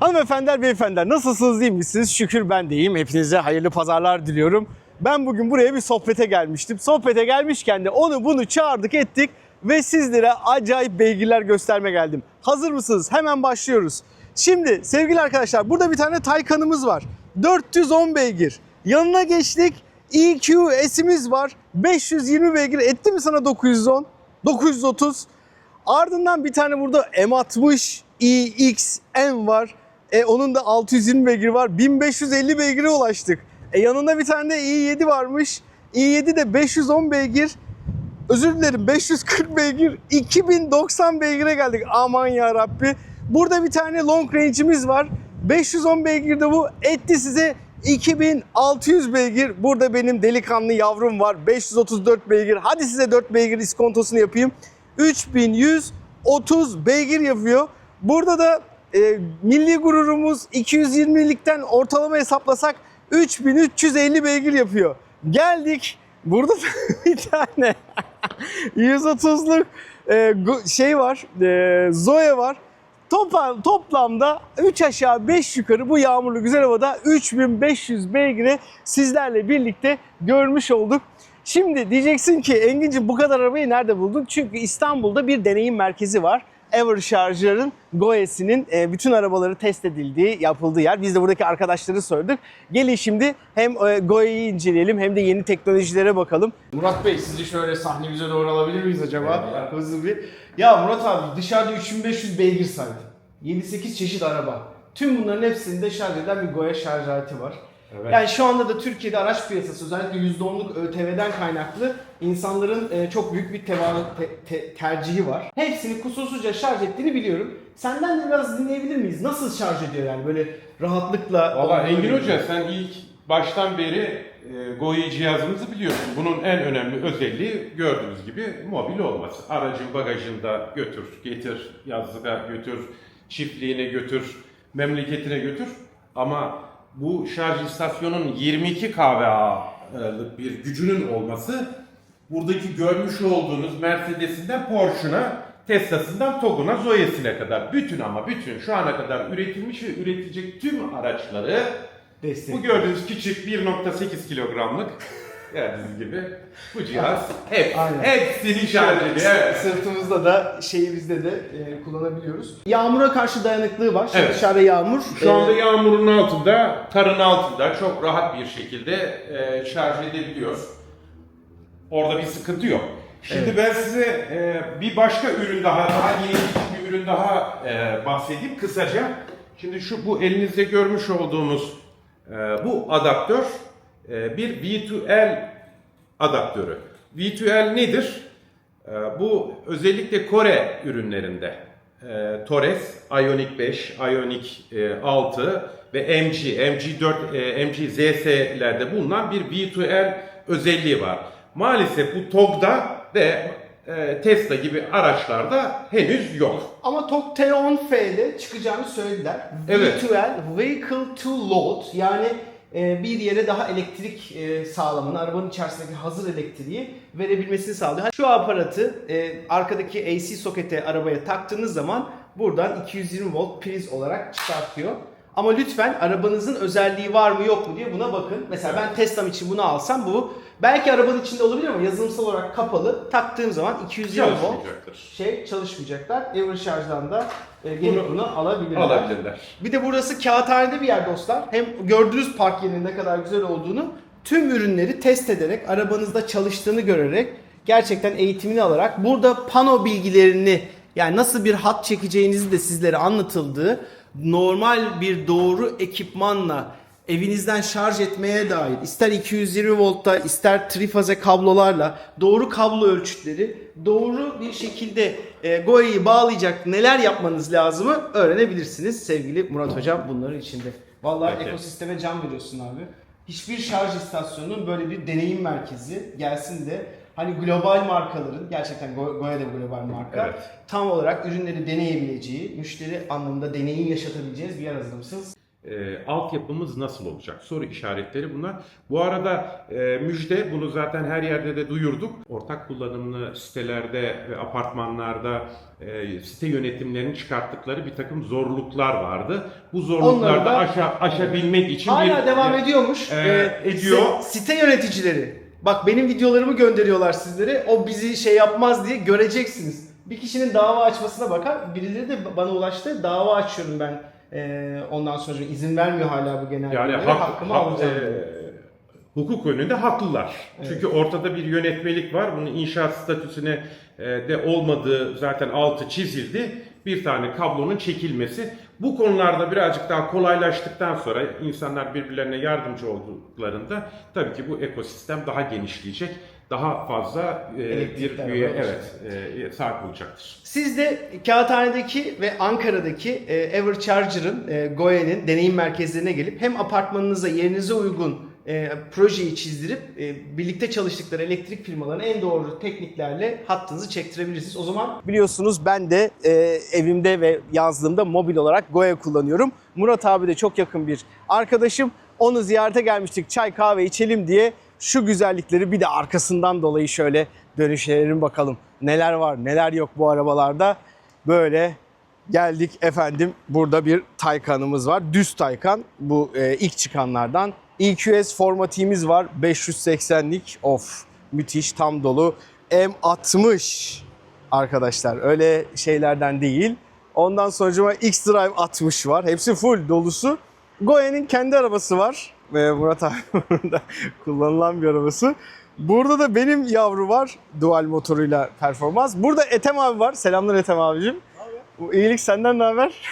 Hanımefendiler, beyefendiler nasılsınız değil misiniz? Şükür ben de iyiyim. Hepinize hayırlı pazarlar diliyorum. Ben bugün buraya bir sohbete gelmiştim. Sohbete gelmişken de onu bunu çağırdık ettik ve sizlere acayip beygirler gösterme geldim. Hazır mısınız? Hemen başlıyoruz. Şimdi sevgili arkadaşlar burada bir tane Taycan'ımız var. 410 beygir. Yanına geçtik. EQS'imiz var. 520 beygir. Etti mi sana 910? 930. Ardından bir tane burada M60 EXM var. E, onun da 620 beygir var. 1550 beygire ulaştık. E, yanında bir tane de i7 varmış. i7 de 510 beygir. Özür dilerim 540 beygir. 2090 beygire geldik. Aman ya Rabbi. Burada bir tane long range'imiz var. 510 beygir de bu. Etti size 2600 beygir. Burada benim delikanlı yavrum var. 534 beygir. Hadi size 4 beygir iskontosunu yapayım. 3130 beygir yapıyor. Burada da e, milli gururumuz 220'likten ortalama hesaplasak 3350 beygir yapıyor. Geldik. Burada da bir tane 130'luk e, şey var. E, Zoe var. Toplam, toplamda 3 aşağı 5 yukarı bu yağmurlu güzel havada 3500 beygiri sizlerle birlikte görmüş olduk. Şimdi diyeceksin ki Engin'cim bu kadar arabayı nerede buldun? Çünkü İstanbul'da bir deneyim merkezi var. Evercharger'ın Goe'sinin e, bütün arabaları test edildiği, yapıldığı yer. Biz de buradaki arkadaşları sorduk. Gelin şimdi hem e, Goe'yi inceleyelim hem de yeni teknolojilere bakalım. Murat Bey sizi şöyle sahnemize doğru alabilir miyiz acaba? Hızlı bir. Ya Murat abi dışarıda 3500 beygir saydı. 7-8 çeşit araba. Tüm bunların hepsinde şarj eden bir Goya şarj aleti var. Evet. Yani şu anda da Türkiye'de araç piyasası özellikle %10'luk ÖTV'den kaynaklı insanların e, çok büyük bir teva- te- te- tercihi var. Hepsini kusursuzca şarj ettiğini biliyorum. Senden de biraz dinleyebilir miyiz? Nasıl şarj ediyor yani böyle rahatlıkla? Valla Engin Hoca sen ilk baştan beri e, GOI cihazımızı biliyorsun. Bunun en önemli özelliği gördüğünüz gibi mobil olması. Aracın bagajında götür, getir, yazlığa götür, çiftliğine götür, memleketine götür. Ama bu şarj istasyonun 22 kW'lık bir gücünün olması buradaki görmüş olduğunuz Mercedes'inden Porsche'una, Tesla'sından TOG'una, Zoe'sine kadar bütün ama bütün şu ana kadar üretilmiş ve üretilecek tüm araçları Destek. bu gördüğünüz küçük 1.8 kilogramlık gördüğünüz gibi bu cihaz hep, Aynen. hepsini şarj ediyor. Evet. Sırtımızda da şeyimizde de e, kullanabiliyoruz. Yağmura karşı dayanıklığı var. Şimdi Evet. dışarıda yağmur. Şu anda E, yağmurun altında, karın altında çok rahat bir şekilde e, şarj edebiliyor. Orada bir sıkıntı yok. Şimdi ben size e, bir başka ürün daha, daha yeni bir ürün daha e, bahsedeyim kısaca. Şimdi şu bu elinizde görmüş olduğunuz e, bu adaptör bir V2L adaptörü. V2L nedir? E, bu özellikle Kore ürünlerinde e, Torres, Ioniq 5, Ioniq e, 6 ve MG, MG4, e, MG ZS'lerde bulunan bir V2L özelliği var. Maalesef bu TOG'da ve e, Tesla gibi araçlarda henüz yok. Ama TOG T10F'de çıkacağını söylediler. Evet. V2L, Vehicle to Load yani e, bir yere daha elektrik e, sağlamını, arabanın içerisindeki hazır elektriği verebilmesini sağlıyor. Şu aparatı e, arkadaki AC sokete arabaya taktığınız zaman buradan 220 volt priz olarak çıkartıyor. Ama lütfen arabanızın özelliği var mı yok mu diye buna bakın. Mesela ben Tesla'm için bunu alsam bu belki arabanın içinde olabilir ama yazılımsal olarak kapalı. Taktığım zaman 220 volt Çalışmayacaktır. şey çalışmayacaklar. Evercharge'dan da e, gelip Bunu bunu, alabilirler. Alabilirler. Bir de burası kağıthanede bir yer dostlar. Hem gördüğünüz park yerinin ne kadar güzel olduğunu tüm ürünleri test ederek, arabanızda çalıştığını görerek, gerçekten eğitimini alarak burada pano bilgilerini yani nasıl bir hat çekeceğinizi de sizlere anlatıldığı normal bir doğru ekipmanla evinizden şarj etmeye dair ister 220 voltta ister trifaze kablolarla doğru kablo ölçütleri doğru bir şekilde e, GOE'yi bağlayacak neler yapmanız lazımı öğrenebilirsiniz sevgili Murat Hocam bunların içinde. Vallahi Peki. ekosisteme can veriyorsun abi. Hiçbir şarj istasyonunun böyle bir deneyim merkezi gelsin de hani global markaların gerçekten Go- Goya da global marka Evet. tam olarak ürünleri deneyebileceği, müşteri anlamında deneyim yaşatabileceğiniz bir yer hazırlamışsınız. E, altyapımız nasıl olacak? Soru işaretleri bunlar. Bu arada e, müjde, bunu zaten her yerde de duyurduk. Ortak kullanımlı sitelerde ve apartmanlarda e, site yönetimlerinin çıkarttıkları bir takım zorluklar vardı. Bu zorlukları da aşa, aşabilmek için Hala bir- devam ediyormuş. Ee, Ee, ediyor. si- Site yöneticileri. Bak benim videolarımı gönderiyorlar sizlere. O bizi şey yapmaz diye göreceksiniz. Bir kişinin dava açmasına bakar. Birileri de bana ulaştı. Dava açıyorum ben. Ee, ondan sonra izin vermiyor hala bu genel Yani hak, hakkımı hak- alacağım. e, hukuk önünde haklılar. Çünkü ortada bir yönetmelik var. Bunun inşaat statüsüne e, de olmadığı zaten altı çizildi. Bir tane kablonun çekilmesi. Bu konularda birazcık daha kolaylaştıktan sonra insanlar birbirlerine yardımcı olduklarında tabii ki bu ekosistem daha genişleyecek. Daha fazla e, bir üye evet e, sahip olacaktır. Siz de Kağıthane'deki ve Ankara'daki e, Evercharger'ın, e, GOE'nin deneyim merkezlerine gelip hem apartmanınıza, yerinize uygun e, projeyi çizdirip e, birlikte çalıştıkları elektrik firmalarına en doğru tekniklerle hattınızı çektirebilirsiniz. O zaman biliyorsunuz ben de e, evimde ve yazdığımda mobil olarak GOE kullanıyorum. Murat abi de çok yakın bir arkadaşım. Onu ziyarete gelmiştik çay kahve içelim diye şu güzellikleri bir de arkasından dolayı şöyle dönüşelim bakalım. Neler var neler yok bu arabalarda. Böyle geldik efendim burada bir Taycan'ımız var. Düz Taycan bu e, ilk çıkanlardan. EQS formatiğimiz var 580'lik of müthiş tam dolu. M60 arkadaşlar öyle şeylerden değil. Ondan sonra X-Drive 60 var. Hepsi full dolusu. Goe'nin kendi arabası var. Ve Murat abi burada kullanılan bir arabası. Burada da benim yavru var. Dual motoruyla performans. Burada Ethem abi var. Selamlar Ethem abicim. Bu iyilik senden ne haber?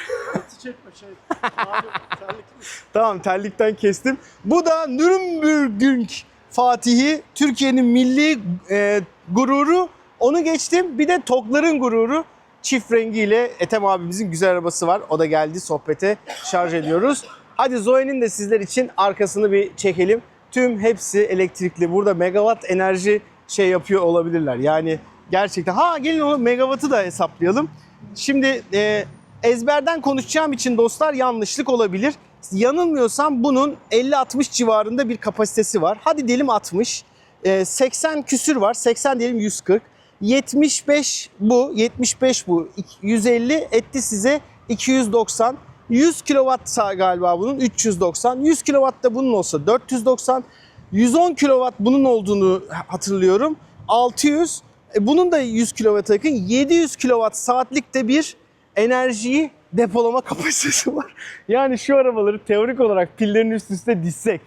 çekme şey. Abi? Tamam terlikten kestim. Bu da Nürnbergring Fatihi. Türkiye'nin milli e, gururu. Onu geçtim. Bir de Tokların gururu. Çift rengiyle Ethem abimizin güzel arabası var. O da geldi sohbete şarj ediyoruz. Hadi Zoe'nin de sizler için arkasını bir çekelim. Tüm hepsi elektrikli. Burada megawatt enerji şey yapıyor olabilirler. Yani gerçekten ha gelin o megawattı da hesaplayalım. Şimdi e, ezberden konuşacağım için dostlar yanlışlık olabilir. Yanılmıyorsam bunun 50-60 civarında bir kapasitesi var. Hadi diyelim 60. E, 80 küsür var. 80 diyelim 140. 75 bu, 75 bu. 150 etti size 290. 100 kW galiba bunun 390. 100 kW da bunun olsa 490. 110 kW bunun olduğunu hatırlıyorum. 600. E, bunun da 100 kW'a yakın 700 kW saatlikte bir enerjiyi depolama kapasitesi var. Yani şu arabaları teorik olarak pillerin üst üste dizsek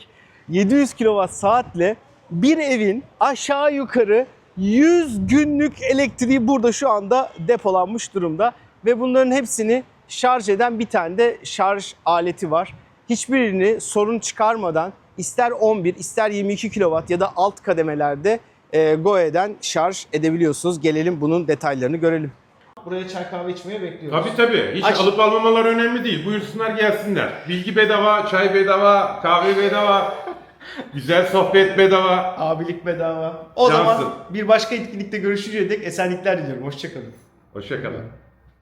700 kW saatle bir evin aşağı yukarı 100 günlük elektriği burada şu anda depolanmış durumda ve bunların hepsini şarj eden bir tane de şarj aleti var. Hiçbirini sorun çıkarmadan ister 11 ister 22 kW ya da alt kademelerde e, GOE'den şarj edebiliyorsunuz. Gelelim bunun detaylarını görelim. Buraya çay kahve içmeye bekliyoruz. Tabii tabii. Hiç Aç- alıp almamalar önemli değil. Buyursunlar gelsinler. Bilgi bedava, çay bedava, kahve bedava. Güzel sohbet bedava. Abilik bedava. O Cansın. zaman bir başka etkinlikte görüşünceye dek esenlikler diliyorum. Hoşçakalın. Hoşçakalın.